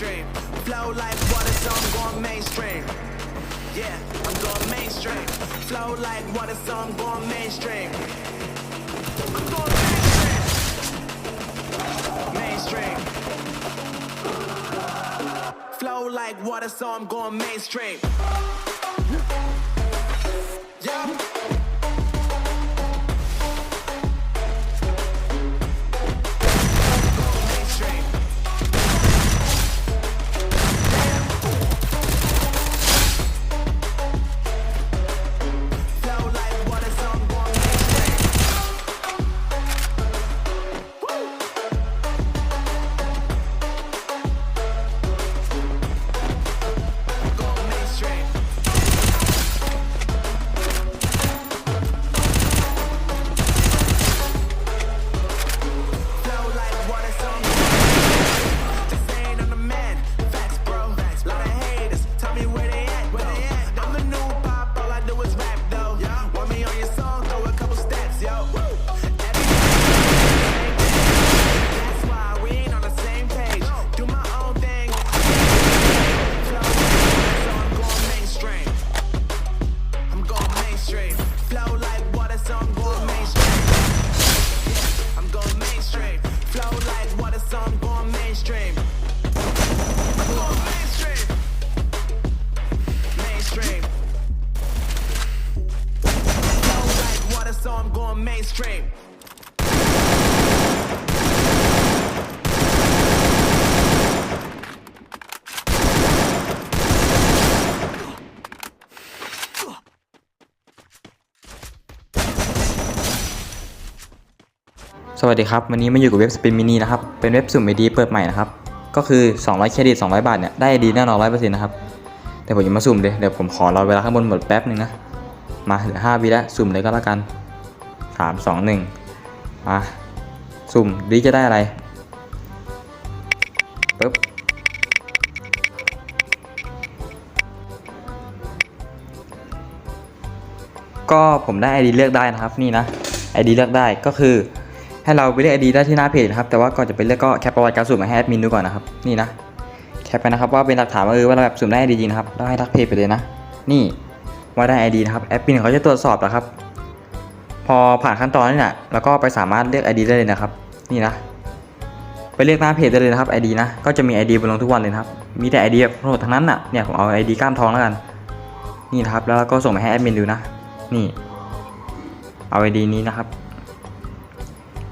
mainstream. Flow like water, so I'm going mainstream. Yeah, I'm going mainstream. Flow like water, so I'm going mainstream. I'm going mainstream. Mainstream. Flow like water, so I'm going mainstream. สวัสดีครับ วันนี้มาอยู่กับเว็บสปินมินินะครับ เป็นเว็บสุ่มไอดีเปิดใหม่นะครับ ก็คือ 200 เครดิต 200 บาทเนี่ย ได้ไอดีแน่นอน100%นนะครับ แต่ผมจะมาสุ่มเลย เดี๋ยวผมขอรอเวลาข้างบนหมดแป๊บหนึ่งนะ มาเหลือ5วิแล้ว สุ่มเลยก็แล้วกัน3 2 1มา สุ่มดีจะได้อะไรปึ๊บก็ผมได้ ID เลือกได้นะครับ นี่นะ ID เลือกได้ก็คือ ให้เราไปเลือก ID ได้ที่หน้าเพจนะครับแต่ว่าก่อนจะไปเลือกก็แคปประวัติการสุ่มมาให้แอดมินดูก่อนนะครับนี่นะแคปไปนะครับว่าเป็นหลักฐานว่าเออว่าเราแบบสุ่มได้ ID จริงนะครับแล้วให้ทักเพจไปเลยนะ นี่ว่าได้ ID นะครับแอดมินเขาจะตรวจสอบนะครับ พอผ่านขั้นตอนนี้นะแล้วก็ไปสามารถเลือก ID ได้เลยนะครับ นี่นะไปเลือกหน้าเพจได้เลยนะครับ ID นะก็จะมี ID บนลงทุกวันเลยครับมีแต่ ID แบบโหดทั้งนั้นน่ะเนี่ยผมเอา ID กล้ามทองแล้วกันนี่นะครับแล้วก็ส่งไปให้แอดมินดูนะ นี่เอาไอดีนี้นะครับ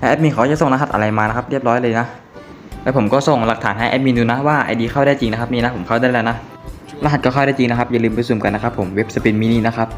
แอดมินเขาจะส่งรหัสอะไรมานะครับ เรียบร้อยเลยนะ แล้วผมก็ส่งหลักฐานให้แอดมินดูนะว่าไอดีเข้าได้จริงนะครับนี่นะผมเข้าได้แล้วนะ รหัสก็เข้าได้จริงนะครับอย่าลืมไปสุ่มกันนะครับผมเว็บสปินมินินะครับ